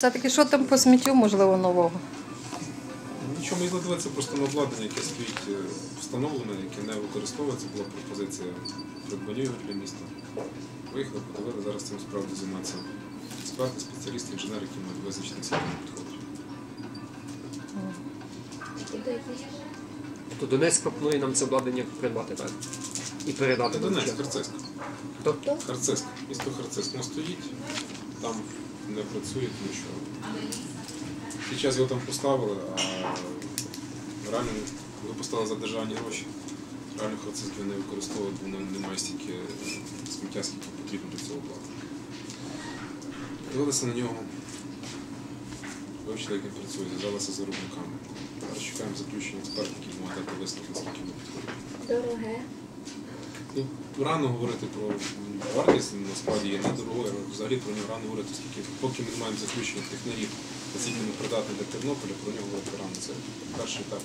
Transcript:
Все-таки що там по сміттю, можливо, нового? Нічого ми дивитися просто на обладнання, яке стоїть е, встановлене, яке не використовується, була пропозиція придбання його для міста. Виїхали, подивили, зараз цим справді займаються експерти, спеціалісти, інженери, які мають визначити всі підходи. То Донецьк пропонує нам це обладнання придбати, так? І передати Це Донецьк, ще. Харциск. Хто? Харциск. Місто Харциск. Воно стоїть, там не працює, тому що під час його там поставили, а реально його поставили за державні гроші. Реально його не використовує, бо воно немає стільки сміття, скільки потрібно для цього обладнання. Дивилися на нього, вивчили, як він працює, зв'язалися з виробниками. Зараз чекаємо заключення експертів, які можуть дати висновки, наскільки воно підходить. Дороге. Ну, рано говорити про вартість, насправді є недорогою, взагалі про нього рано говорити, оскільки поки ми не маємо заключення технарів, наскільки він придатний для Тернополя, про нього говорити рано. Це перший етап